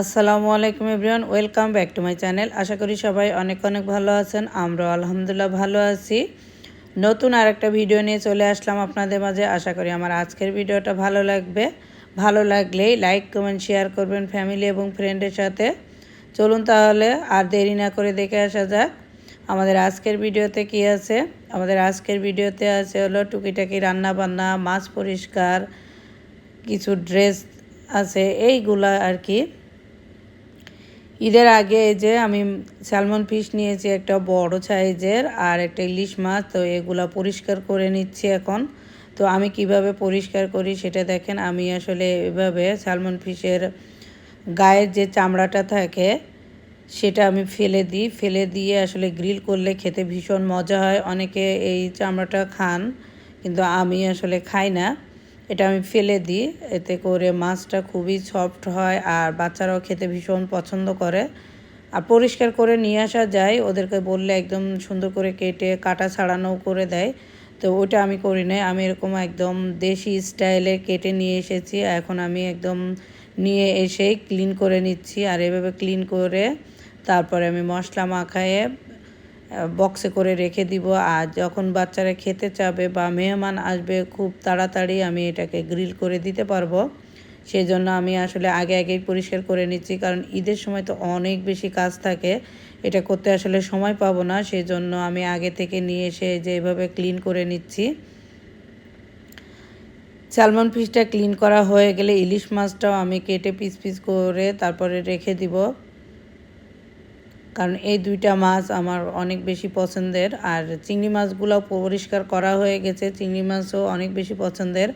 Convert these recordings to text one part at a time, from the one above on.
আসসালামু আলাইকুম everyone, welcome back to my channel. আশা করি সবাই অনেক অনেক ভালো আছেন, আমরাও আলহামদুলিল্লাহ ভালো আছি। নতুন আরেকটা ভিডিও নিয়ে চলে আসলাম আপনাদের মাঝে। আশা করি আমার আজকের ভিডিওটা ভালো লাগবে। ভালো লাগলেই লাইক কমেন্ট শেয়ার করবেন ফ্যামিলি এবং ফ্রেন্ডের সাথে। চলুন তাহলে আর দেরি না করে দেখে আসা যাক, আমাদের আজকের ভিডিওতে কি আছে? আমাদের আজকের ভিডিওতে আছে হলো টুকিটাকি রান্না বান্না মাছ পরিষ্কার, কিছু ড্রেস আছে, এইগুলা আর কি। ঈদের আগে এই যে আমি স্যালমন ফিশ নিয়েছি, একটা বড় সাইজের আর একটা ইলিশ মাছ, তো এগুলা পরিষ্কার করে নিচ্ছি এখন। তো আমি কীভাবে পরিষ্কার করি সেটা দেখেন, আমি আসলে এভাবে স্যালমন ফিশের গায়ের যে চামড়াটা থাকে, সেটা আমি ফেলে দিই। ফেলে দিয়ে আসলে গ্রিল করলে খেতে ভীষণ মজা হয়। অনেকে এই চামড়াটা খান, কিন্তু আমি আসলে খাই না। এটা আমি ফেলে দিই। এতে করে মাছটা খুবই সফট হয় আর বাচ্চারাও খেতে ভীষণ পছন্দ করে। আর পরিষ্কার করে নিয়ে আসা যায়। ওদেরকে বললে একদম সুন্দর করে কেটে কাটা ছাড়ানো করে দেয়। তো ওটা আমি করি নাই। আমি এরকম একদম দেশি স্টাইলে কেটে নিয়ে এসেছি। এখন আমি একদম নিয়ে এসেই ক্লিন করে নিচ্ছি। আর এভাবে ক্লিন করে তারপরে আমি মশলা মাখায়ে বক্সে করে রেখে দিব। আর যখন বাচ্চারা খেতে চাবে বা মেহমান আসবে, খুব তাড়াতাড়ি আমি এটাকে গ্রিল করে দিতে পারব। সেই জন্য আমি আসলে আগে আগেই পরিষ্কার করে নিচ্ছি, কারণ ঈদের সময় তো অনেক বেশি কাজ থাকে। এটা করতে আসলে সময় পাবো না সেই জন্য আমি আগে থেকে নিয়ে এসে যে এভাবে ক্লিন করে নিচ্ছি। স্যালমন ফিশটা ক্লিন করা হয়ে গেলে ইলিশ মাছটাও আমি কেটে পিস পিস করে তারপরে রেখে দিব। কারণ এই দুইটা মাছ আমার অনেক বেশি পছন্দের। আর চিংড়ি মাছগুলো পরিষ্কার করা হয়ে গেছে। চিংড়ি মাছও অনেক বেশি পছন্দের।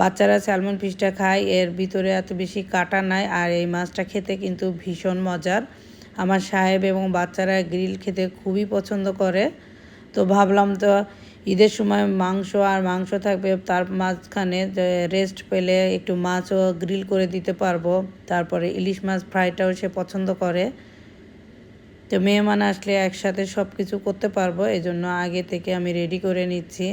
বাচ্চারা স্যালমন ফিশটা খায়, এর ভিতরে এত বেশি কাটা নাই আর এই মাছটা খেতে কিন্তু ভীষণ মজার। আমার সাহেব এবং বাচ্চারা গ্রিল খেতে খুবই পছন্দ করে। তো ভাবলাম তো ঈদের সময় মাংস আর মাংস থাকবে, তার মাঝখানে রেস্ট পেলে একটু মাছও গ্রিল করে দিতে পারব। তারপরে ইলিশ মাছ ফ্রাইটাও সে পছন্দ করে। তো মেহমান আসলে একসাথে সব কিছু করতে পারব এই জন্য আগে থেকে আমি রেডি করে নিচ্ছি।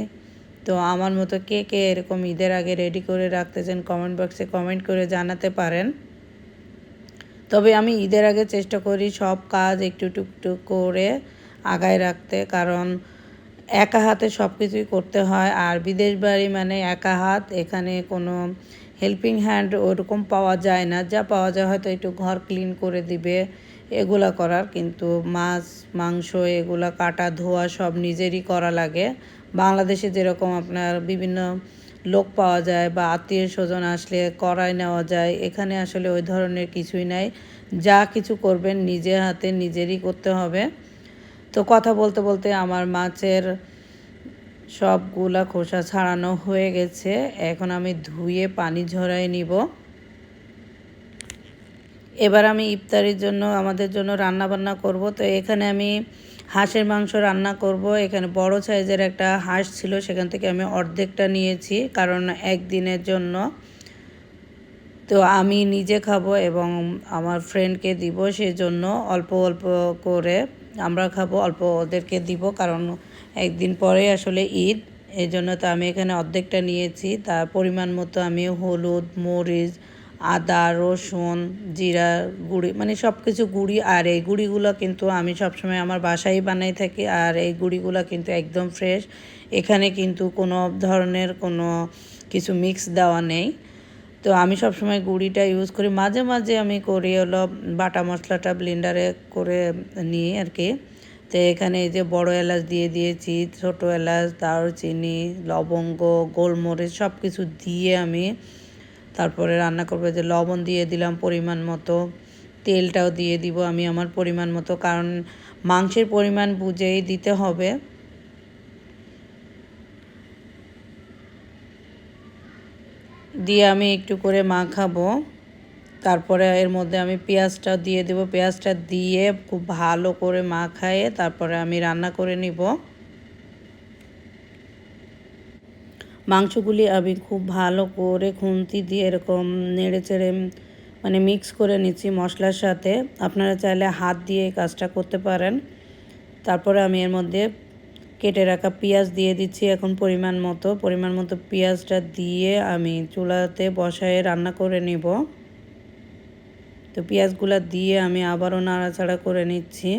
তো আমার মতো কে কে এরকম ঈদের আগে রেডি করে রাখতে চান কমেন্ট বক্সে কমেন্ট করে জানাতে পারেন। তবে আমি ঈদের আগে চেষ্টা করি সব কাজ একটু টুকটুক করে আগায় রাখতে, কারণ একা হাতে সব কিছুই করতে হয়। আর বিদেশ বাড়ি মানে একা হাত, এখানে কোনো হেল্পিং হ্যান্ড ওরকম পাওয়া যায় না। যা পাওয়া যায় হয়তো একটু ঘর ক্লিন করে দিবে। এগুলা করার, কিন্তু মাছ, মাংস, এগুলা কাটা, ধোয়া সব নিজেরই করা লাগে। বাংলাদেশে যেরকম আপনার বিভিন্ন লোক পাওয়া যায় বা আত্মীয় স্বজন আসলে করাই নেওয়া যায়, এখানে আসলে ওই ধরনের কিছুই নাই। যা কিছু করবেন নিজে হাতে নিজেরই করতে হবে। তো কথা বলতে বলতে আমার মাছের সবগুলা খোসা ছাড়ানো হয়ে গেছে। এখন আমি ধুয়ে পানি ঝরাই নিব। এবার আমি ইফতারির জন্য, আমাদের জন্য রান্না বান্না করব। তো এখানে আমি হাঁসের মাংস রান্না করব। এখানে বড় সাইজের একটা হাঁস ছিল, সেখান থেকে আমি অর্ধেকটা নিয়েছি, কারণ একদিনের জন্য। তো আমি নিজে খাব এবং আমার ফ্রেন্ডকে দিব, সেজন্য অল্প অল্প করে আমরা খাব, অল্প ওদেরকে দিব, কারণ একদিন পরে আসলে ঈদ। এই জন্য তো আমি এখানে অর্ধেকটা নিয়েছি, তার পরিমাণ মতো আমি হলুদ, মরিচ আদা, রসুন, জিরা, গুঁড়ি মানে সব কিছু গুঁড়ি আর এই গুঁড়িগুলো কিন্তু আমি সবসময় আমার বাসায় বানাই থাকি আর এই গুঁড়িগুলো কিন্তু একদম ফ্রেশ এখানে কিন্তু কোনো ধরনের কোনো কিছু মিক্স দেওয়া নেই। তো আমি সবসময় গুঁড়িটা ইউজ করি। মাঝে মাঝে আমি করি হলো বাটা মশলাটা ব্লেন্ডারে করে নিই আর কি তো এখানে এই যে বড় এলাচ দিয়ে দিয়েছি, ছোটো এলাচ, দারুচিনি, লবঙ্গ, গোলমরিচ সব কিছু দিয়ে আমি তারপরে রান্না করব যে লবণ দিয়ে দিলাম পরিমাণ মতো, তেলটাও দিয়ে দিব আমি আমার পরিমাণ মতো, কারণ মাংসের পরিমাণ বুঝেই দিতে হবে। দিয়ে আমি একটু করে মাখাবো, তারপরে এর মধ্যে আমি পেঁয়াজটা দিয়ে দেবো। পেঁয়াজটা দিয়ে খুব ভালো করে মাখায়ে তারপরে আমি রান্না করে নিব। মাংসগুলি আমি খুব ভালো করে খুন্তি দিয়ে এরকম নেড়ে চেড়ে মানে মিক্স করে নিচ্ছি মশলার সাথে। আপনারা চাইলে হাত দিয়ে এই কাজটা করতে পারেন। তারপরে আমি এর মধ্যে কেটে রাখা পেঁয়াজ দিয়ে দিচ্ছি এখন পরিমাণ মতো। পরিমাণ মতো পেঁয়াজটা দিয়ে আমি চুলাতে বসায় রান্না করে নিব। তো পেঁয়াজগুলো দিয়ে আমি আবারও নাড়াচাড়া করে নিচ্ছি।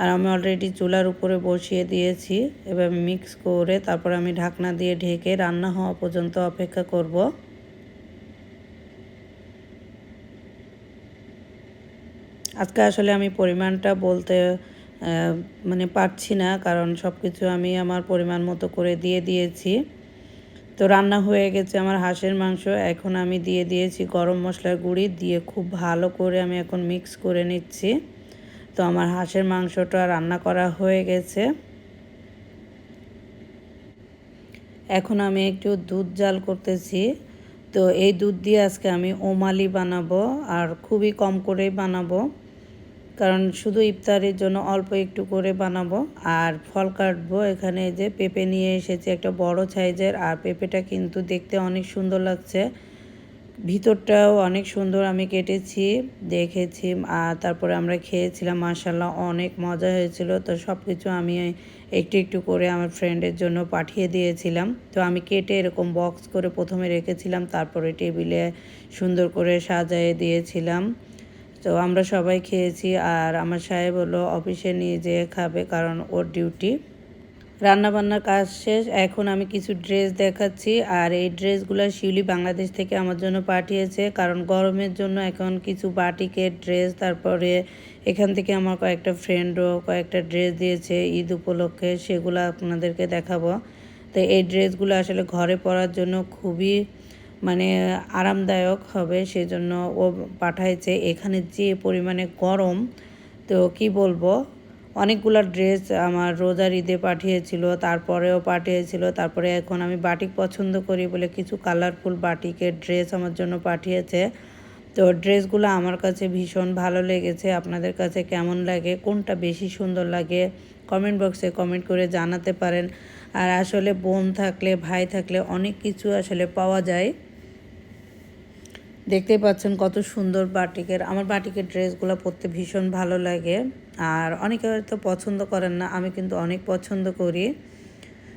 আর আমি অলরেডি চুলার উপরে বসিয়ে দিয়েছি। এবার মিক্স করে তারপর আমি ঢাকনা দিয়ে ঢেকে রান্না হওয়া পর্যন্ত অপেক্ষা করব। আজকে আসলে আমি পরিমাণটা বলতে মানে পারছি না, কারণ সব কিছু আমি আমার পরিমাণ মতো করে দিয়ে দিয়েছি। তো রান্না হয়ে গেছে আমার হাঁসের মাংস। এখন আমি দিয়ে দিয়েছি গরম মশলার গুঁড়ি, দিয়ে খুব ভালো করে আমি এখন মিক্স করে নিচ্ছি। তো আমার হাঁসের মাংসটা রান্না করা হয়ে গেছে। এখন আমি একটু দুধ জাল করতেছি। তো এই দুধ দিয়ে আজকে আমি ওমালি বানাবো আর খুবই কম করেই বানাবো। কারণ শুধু ইফতারের জন্য অল্প একটু করে বানাবো। আর ফল কাটবো। এখানে যে পেঁপে নিয়ে এসেছি একটা বড় সাইজের। আর পেঁপেটা কিন্তু দেখতে অনেক সুন্দর লাগছে। ভিতরটাও অনেক সুন্দর আমি কেটেছি, দেখেছি আর তারপরে আমরা খেয়েছিলাম মার্শাল্লাহ অনেক মজা হয়েছিল। তো সব কিছু আমি একটু একটু করে আমার ফ্রেন্ডের জন্য পাঠিয়ে দিয়েছিলাম। তো আমি কেটে এরকম বক্স করে প্রথমে রেখেছিলাম, তারপরে টেবিলে সুন্দর করে সাজায়ে দিয়েছিলাম। তো আমরা সবাই খেয়েছি, আর আমার সাহেব হলো অফিসে নিয়ে যেয়ে খাবে, কারণ ওর ডিউটি রান্নাবান্নার কাজ শেষ। এখন আমি কিছু ড্রেস দেখাচ্ছি। আর এই ড্রেসগুলো শিউলি বাংলাদেশ থেকে আমার জন্য পাঠিয়েছে। কারণ গরমের জন্য এখন কিছু বাটিকের ড্রেস তারপরে এখান থেকে আমার কয়েকটা ফ্রেন্ডও কয়েকটা ড্রেস দিয়েছে ঈদ উপলক্ষে। সেগুলো আপনাদেরকে দেখাবো। তো এই ড্রেসগুলো আসলে ঘরে পরার জন্য খুবই মানে আরামদায়ক হবে। সেজন্য ও পাঠাইছে। এখানে যে পরিমাণে গরম, তো কি বলব? অনেকগুলো ড্রেস আমার রোজার ঈদে পাঠিয়েছিল, তারপরেও পাঠিয়েছিল, তারপরে এখন আমি বাটিক পছন্দ করি বলে কিছু কালারফুল বাটিকের ড্রেস আমার জন্য পাঠিয়েছে। তো ড্রেসগুলো আমার কাছে ভীষণ ভালো লেগেছে, আপনাদের কাছে কেমন লাগে, কোনটা বেশি সুন্দর লাগে কমেন্ট বক্সে কমেন্ট করে জানাতে পারেন। আর আসলে বোন থাকলে, ভাই থাকলে অনেক কিছু আসলে পাওয়া যায়। দেখতেই পাচ্ছেন কত সুন্দর বাটিকের, আমার বাটিকের ড্রেসগুলো পরতে ভীষণ ভালো লাগে। আর অনেকে হয়তো পছন্দ করেন না, আমি কিন্তু অনেক পছন্দ করি।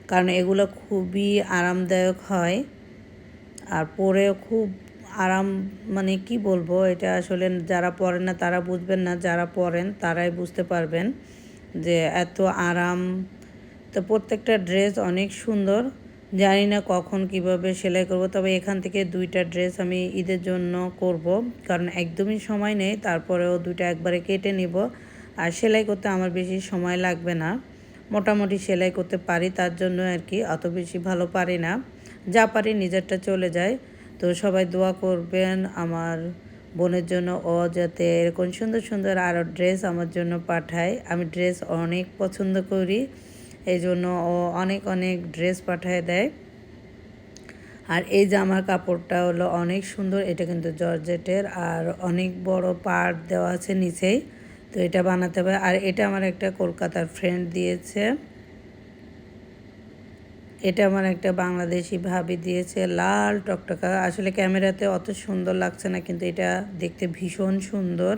কারণ এগুলো খুবই আরামদায়ক হয়। আর পরেও খুব আরাম মানে কি বলব, এটা আসলে যারা পরেন না তারা বুঝবেন না, যারা পরেন তারাই বুঝতে পারবেন যে এত আরাম। তো প্রত্যেকটা ড্রেস অনেক সুন্দর, জানি না কখন কীভাবে সেলাই করব, তবে এখান থেকে দুইটা ড্রেস আমি ঈদের জন্য করব। কারণ একদমই সময় নেই, তারপরেও দুইটা একবারে কেটে নিব। আর সেলাই করতে আমার বেশি সময় লাগবে না। মোটামুটি সেলাই করতে পারি, তার জন্য আর কি অত বেশি ভালো পারি না। যা পারি নিজেরটা চলে যায়। তো সবাই দোয়া করবেন আমার বোনের জন্য, ও যাতে এরকম সুন্দর সুন্দর আরও ড্রেস আমার জন্য পাঠায়। আমি ড্রেস অনেক পছন্দ করি এই জন্য ও অনেক অনেক ড্রেস পাঠায় দেয়। আর এই জামার কাপড়টা হলো অনেক সুন্দর, এটা কিন্তু জর্জেটের, আর অনেক বড় পার্ট দেওয়া আছে নিচেই। তো এটা বানাতে হবে। আর এটা আমার একটা কলকাতার ফ্রেন্ড দিয়েছে। এটা আমার একটা বাংলাদেশি ভাবি দিয়েছে। লাল টকটকা। আসলে ক্যামেরাতে অত সুন্দর লাগছে না, কিন্তু এটা দেখতে ভীষণ সুন্দর।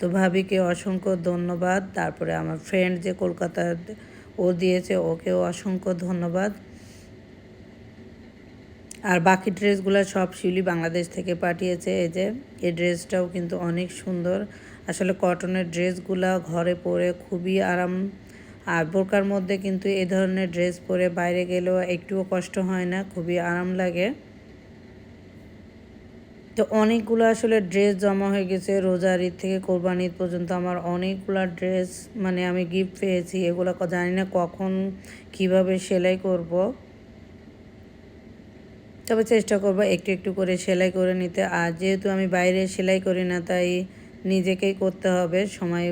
তো ভাবিকে অসংখ্য ধন্যবাদ। তারপরে আমার ফ্রেন্ড যে কলকাতার, ও দিয়েছে, ওকেও অসংখ্য ধন্যবাদ। আর বাকি ড্রেসগুলো সব শিউলি বাংলাদেশ থেকে পাঠিয়েছে। এই যে, এই ড্রেসটাও কিন্তু অনেক সুন্দর। আসলে কটনের ড্রেসগুলো ঘরে পরে খুবই আরাম। আর বোরকার মধ্যে কিন্তু এ ধরনের ড্রেস পরে বাইরে গেলেও একটুও কষ্ট হয় না, খুবই আরাম লাগে। তো অনেকগুলো আসলে ড্রেস জমা হয়ে গেছে রোজার ঈদ থেকে কোরবান ঈদ পর্যন্ত। আমার অনেকগুলো ড্রেস মানে আমি গিফট পেয়েছি, এগুলো জানি না কখন কীভাবে সেলাই করব। তবে চেষ্টা করব একটু একটু করে সেলাই করে নিতে। আর যেহেতু আমি বাইরে সেলাই করি না, তাই নিজেকেই করতে হবে, সময়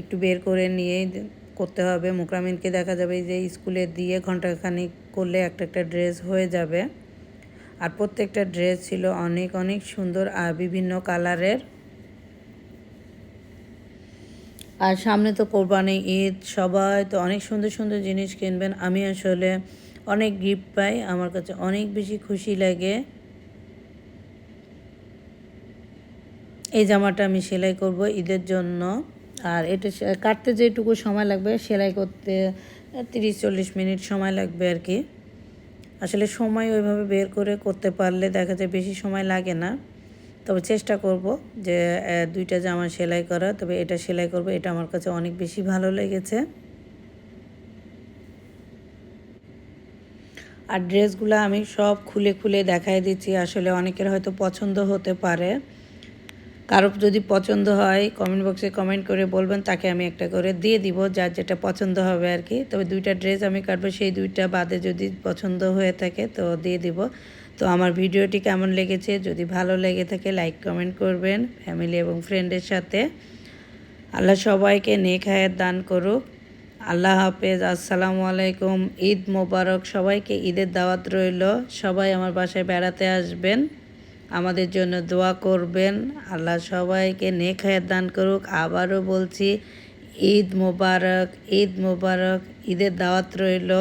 একটু বের করে নিয়েই করতে হবে। মুকরামিনকে দেখা যাবে যে স্কুলে দিয়ে ঘন্টাখানিক করলে একটা একটা ড্রেস হয়ে যাবে। আর প্রত্যেকটা ড্রেস ছিল অনেক অনেক সুন্দর আর বিভিন্ন কালারের। আর সামনে তো কোরবানি ঈদ, সবাই তো অনেক সুন্দর সুন্দর জিনিস কিনবেন। আমি আসলে অনেক গিফট পাই, আমার কাছে অনেক বেশি খুশি লাগে। এই জামাটা আমি সেলাই করব ঈদের জন্য। আর এটা কাটতে যেটুকু সময় লাগবে, সেলাই করতে তিরিশ চল্লিশ মিনিট সময় লাগবে আর কি। আসলে সময় ওইভাবে বের করে করতে পারলে দেখা যায় বেশি সময় লাগে না। তবে চেষ্টা করব যে দুইটা জামা সেলাই করা, তবে এটা সেলাই করব, এটা আমার কাছে অনেক বেশি ভালো লেগেছে। আর ড্রেসগুলো আমি সব খুলে খুলে দেখাই দিচ্ছি, আসলে অনেকের হয়তো পছন্দ হতে পারে। কারও যদি পছন্দ হয় কমেন্ট বক্সে কমেন্ট করে বলবেন, তাকে আমি একটা করে দিয়ে দিব, যার যেটা পছন্দ হবে আর কি। তবে দুইটা ড্রেস আমি কাটবো, সেই দুইটা বাদে যদি পছন্দ হয়ে থাকে, তো দিয়ে দিব। তো আমার ভিডিওটি কেমন লেগেছে, যদি ভালো লেগে থাকে লাইক কমেন্ট করবেন ফ্যামিলি এবং ফ্রেন্ডের সাথে। আল্লাহ সবাইকে নেক হায়াত দান করুক। আল্লাহ হাফেজ, আসসালামু আলাইকুম, ঈদ মোবারক, সবাইকে ঈদের দাওয়াত রইল। সবাই আমার বাসায় বেড়াতে আসবেন। আমাদের জন্য দোয়া করবেন। আল্লাহ সবাইকে নেক দান করুক। আবারও বলছি, ঈদ মোবারক ঈদ মোবারক, ঈদের দাওয়াত রইল।